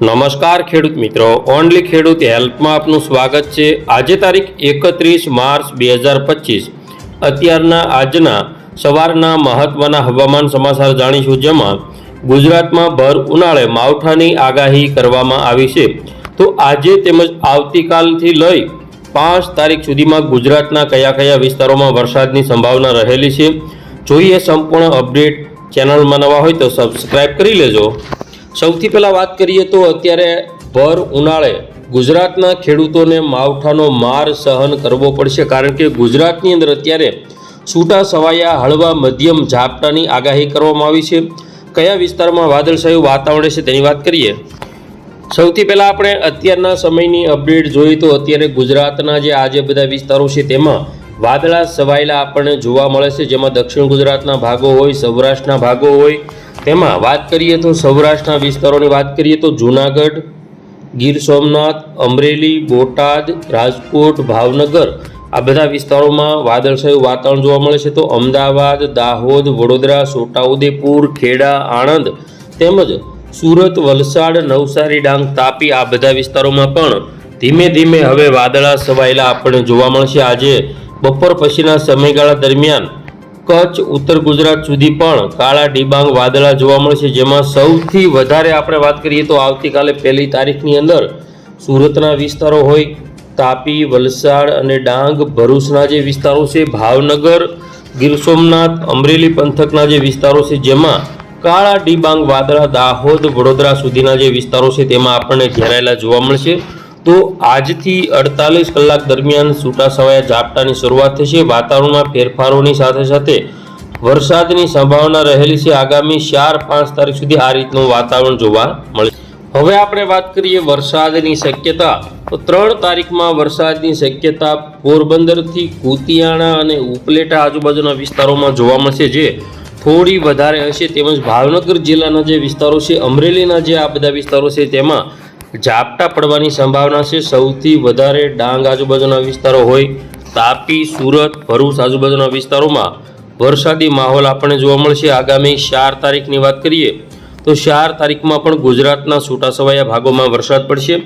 નમસ્કાર ખેડૂત મિત્રો. ઓનલી ખેડૂત હેલ્પમાં આપનું સ્વાગત છે. આજે તારીખ એકત્રીસ માર્ચ બે હજાર પચીસ. અત્યારના આજના સવારના મહત્વના હવામાન સમાચાર જાણીશું જેમાં ગુજરાતમાં ભર ઉનાળે માવઠાની આગાહી કરવામાં આવી છે. તો આજે તેમજ આવતીકાલથી લઈ પાંચ તારીખ સુધીમાં ગુજરાતના કયા કયા વિસ્તારોમાં વરસાદની સંભાવના રહેલી છે. જોઈએ સંપૂર્ણ અપડેટ. ચેનલમાં નવા હોય તો સબસ્ક્રાઈબ કરી લેજો. સૌથી પહેલાં વાત કરીએ તો અત્યારે ભર ઉનાળે ગુજરાતના ખેડૂતોને માવઠાનો માર સહન કરવો પડશે, કારણ કે ગુજરાતની અંદર અત્યારે છૂટા સવાયા હળવા મધ્યમ ઝાપટાની આગાહી કરવામાં આવી છે. કયા વિસ્તારમાં વાદળછાયું વાતાવરણ છે તેની વાત કરીએ. સૌથી પહેલાં આપણે અત્યારના સમયની અપડેટ જોઈએ તો અત્યારે ગુજરાતના જે આજે બધા વિસ્તારો છે તેમાં વાદળા સવાયેલા આપણને જોવા મળે છે, જેમાં દક્ષિણ ગુજરાતના ભાગો હોય, સૌરાષ્ટ્રના ભાગો હોય તેમાં વાત કરીએ તો સૌરાષ્ટ્રના વિસ્તારોની વાત કરીએ તો જૂનાગઢ, ગીર સોમનાથ, અમરેલી, બોટાદ, રાજકોટ, ભાવનગર આ બધા વિસ્તારોમાં વાદળછાયું વાતાવરણ જોવા મળે છે. તો અમદાવાદ, દાહોદ, વડોદરા, છોટાઉદેપુર, ખેડા, આણંદ તેમજ સુરત, વલસાડ, નવસારી, ડાંગ, તાપી આ બધા વિસ્તારોમાં પણ ધીમે ધીમે હવે વાદળા છવાયેલા આપણને જોવા મળશે. આજે બપોર પછીના સમયગાળા દરમિયાન કચ્છ, ઉત્તર ગુજરાત સુધી પણ કાળા ડિબાંગ વાદળા જોવા મળશે જેમાં સૌથી વધારે આપણે વાત કરીએ તો આવતીકાલે પહેલી તારીખની અંદર સુરતના વિસ્તારો હોય, તાપી, વલસાડ અને ડાંગ, ભરૂચના જે વિસ્તારો છે, ભાવનગર, ગીર સોમનાથ, અમરેલી પંથકના જે વિસ્તારો છે, જેમાં કાળા ડિબાંગ વાદળા દાહોદ, વડોદરા સુધીના જે વિસ્તારો છે, તેમાં આપણને ઘેરાયેલા જોવા મળશે. તો આજથી અડતાલીસ કલાક દરમિયાન છૂટાછવાયા ઝાપટાની શરૂઆત થશે. વાતાવરણમાં ફેરફારોની સાથે સાથે વરસાદની સંભાવના રહેલી છે. આગામી ચાર પાંચ તારીખ સુધી આ રીતનું વાતાવરણ જોવા મળે હવે આપણે વાત કરીએ વરસાદની શક્યતા. તો ત્રણ તારીખમાં વરસાદની શક્યતા પોરબંદરથી કુતિયાણા અને ઉપલેટા આજુબાજુના વિસ્તારોમાં જોવા મળશે, જે થોડી વધારે હશે. તેમજ ભાવનગર જિલ્લાના જે વિસ્તારો છે, અમરેલીના જે આ બધા વિસ્તારો છે, તેમાં ઝાપટા પડવાની સંભાવના છે. સૌથી વધારે ડાંગ આજુબાજુના વિસ્તારો હોય, તાપી, સુરત, ભરૂચ આજુબાજુના વિસ્તારોમાં વરસાદી માહોલ આપણને જોવા મળશે. આગામી ચાર તારીખની વાત કરીએ તો ચાર તારીખમાં પણ ગુજરાતના છૂટાછવાયા ભાગોમાં વરસાદ પડશે.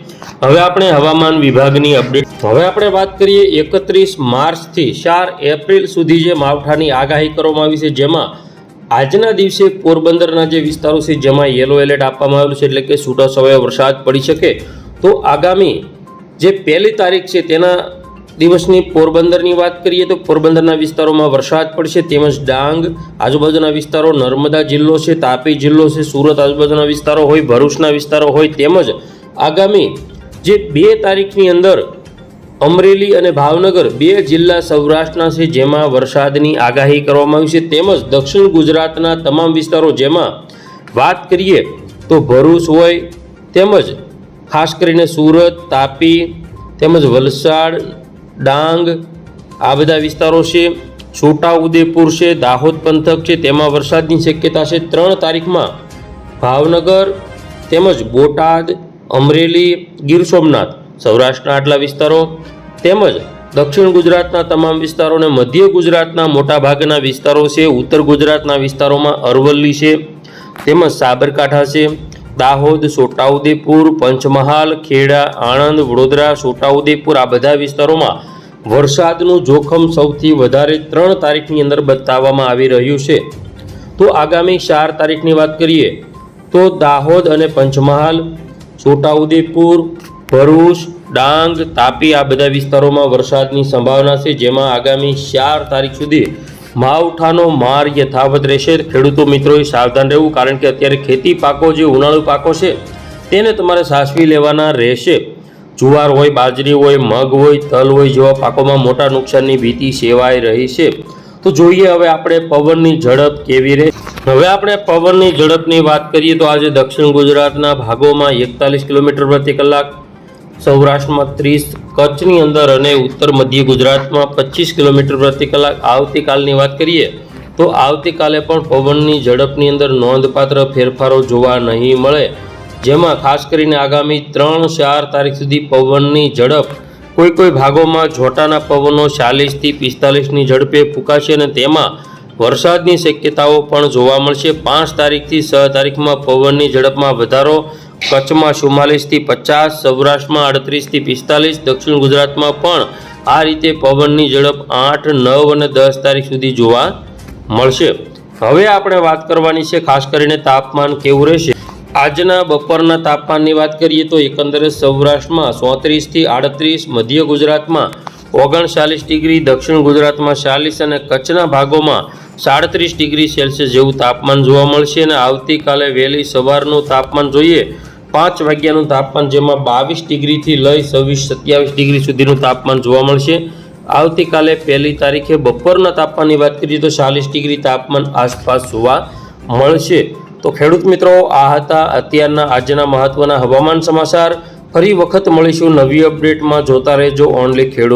હવે આપણે હવામાન વિભાગની અપડેટ હવે આપણે વાત કરીએ એકત્રીસ માર્ચથી ચાર એપ્રિલ સુધી જે માવઠાની આગાહી કરવામાં આવી છે, જેમાં આજના દિવસે પોરબંદરના જે વિસ્તારો છે, જેમાં યલો એલર્ટ આપવામાં આવેલું છે, એટલે કે છૂટાછવાયો વરસાદ પડી શકે, તો આગામી જે પહેલી તારીખ છે, તેના દિવસની પોરબંદરની વાત કરીએ તો પોરબંદરના વિસ્તારોમાં વરસાદ પડશે, તેમજ ડાંગ, આજુબાજુના વિસ્તારો, નર્મદા જિલ્લો છે, તાપી જિલ્લો છે, સુરત આજુબાજુના વિસ્તારો હોય, ભરૂચના વિસ્તારો હોય, તેમજ આગામી જે બે તારીખની અંદર અમરેલી અને ભાવનગર બે જિલ્લા સૌરાષ્ટ્રના છે, જેમાં વરસાદની આગાહી કરવામાં આવી છે. તેમજ દક્ષિણ ગુજરાતના તમામ વિસ્તારો જેમાં વાત કરીએ તો ભરૂચ હોય, તેમજ ખાસ કરીને સુરત, તાપી, તેમજ વલસાડ, ડાંગ આ બધા વિસ્તારો છે. છોટાઉદેપુર છે, દાહોદ પંથક છે, તેમાં વરસાદની શક્યતા છે. ત્રણ તારીખમાં ભાવનગર તેમજ બોટાદ, અમરેલી, ગીર સોમનાથ સૌરાષ્ટ્રના આટલા વિસ્તારો તેમજ દક્ષિણ ગુજરાતના તમામ વિસ્તારો અને મધ્ય ગુજરાતના મોટાભાગના વિસ્તારો છે, ઉત્તર ગુજરાતના વિસ્તારોમાં અરવલ્લી છે, તેમજ સાબરકાંઠા છે, દાહોદ, છોટાઉદેપુર, પંચમહાલ, ખેડા, આણંદ, વડોદરા, છોટાઉદેપુર આ બધા વિસ્તારોમાં વરસાદનું જોખમ સૌથી વધારે ત્રણ તારીખની અંદર બતાવવામાં આવી રહ્યું છે. તો આગામી ચાર તારીખની વાત કરીએ તો દાહોદ અને પંચમહાલ, છોટાઉદેપુર, ભરૂચ ડાંગ, તાપી આ બધા વિસ્તારોમાં વરસાદની સંભાવના છે, જેમાં આગામી ચાર તારીખ સુધી માવઠાનો માર યથાવત રહેશે. ખેડૂતો મિત્રોએ સાવધાન રહેવું, કારણ કે અત્યારે ખેતી પાકો જે ઉનાળુ પાકો છે, તેને તમારે સાચવી લેવાના રહેશે. જુવાર હોય, બાજરી હોય, મગ હોય, તલ હોય જેવા પાકોમાં મોટા નુકસાનની ભીતિ સેવાઈ રહી છે. તો જોઈએ હવે આપણે પવનની ઝડપ કેવી રહે. હવે આપણે પવનની ઝડપની વાત કરીએ તો આજે દક્ષિણ ગુજરાતના ભાગોમાં એકતાલીસ કિલોમીટર પ્રતિ કલાક સૌરાષ્ટ્રમાં ત્રીસ કચ્છની અંદર અને ઉત્તર મધ્ય ગુજરાતમાં પચીસ કિલોમીટર પ્રતિ કલાક આવતીકાલની વાત કરીએ, તો આવતીકાલે પણ પવનની ઝડપની અંદર નોંધપાત્ર ફેરફારો જોવા નહીં મળે. જેમાં ખાસ કરીને આગામી ત્રણ ચાર તારીખ સુધી પવનની ઝડપ કોઈ કોઈ ભાગોમાં જોટાના પવનો ચાલીસથી પિસ્તાલીસની ઝડપે ફૂંકાશે અને તેમાં વરસાદની શક્યતાઓ પણ જોવા મળશે. પાંચ તારીખથી છ તારીખમાં પવનની ઝડપમાં વધારો કચ્છમાં ચુમ્માલીસથી પચાસ, સૌરાષ્ટ્રમાં અડત્રીસથી પિસ્તાલીસ, દક્ષિણ ગુજરાતમાં પણ આ રીતે પવનની ઝડપ આઠ, નવ અને દસ તારીખ સુધી જોવા મળશે. હવે આપણે વાત કરવાની છે ખાસ કરીને તાપમાન કેવું રહેશે? આજના બપોરના તાપમાનની વાત કરીએ તો એકંદરે સૌરાષ્ટ્રમાં ચોત્રીસથી આડત્રીસ, મધ્ય ગુજરાતમાં ઓગણચાલીસ ડિગ્રી, દક્ષિણ ગુજરાતમાં ચાલીસ અને કચ્છના ભાગોમાં સાડત્રીસ ડિગ્રી સેલ્સિયસ જેવું તાપમાન જોવા મળશે અને આવતીકાલે વહેલી સવારનું તાપમાન જોઈએ પાંચ વાગ્યાનું તાપમાન જેમાં બાવીસ ડિગ્રીથી લઈ છવ્વીસ, સત્યાવીસ ડિગ્રી સુધીનું તાપમાન જોવા મળશે. આવતીકાલે પહેલી તારીખે બપોરના તાપમાનની વાત કરીએ તો ચાલીસ ડિગ્રી તાપમાન આસપાસ જોવા મળશે. તો ખેડૂત મિત્રો, આ હતા અત્યારના આજના મહત્વના હવામાન સમાચાર. ફરી વખત મળીશું નવી અપડેટમાં. જોતા રહેજો ઓનલી ખેડૂત.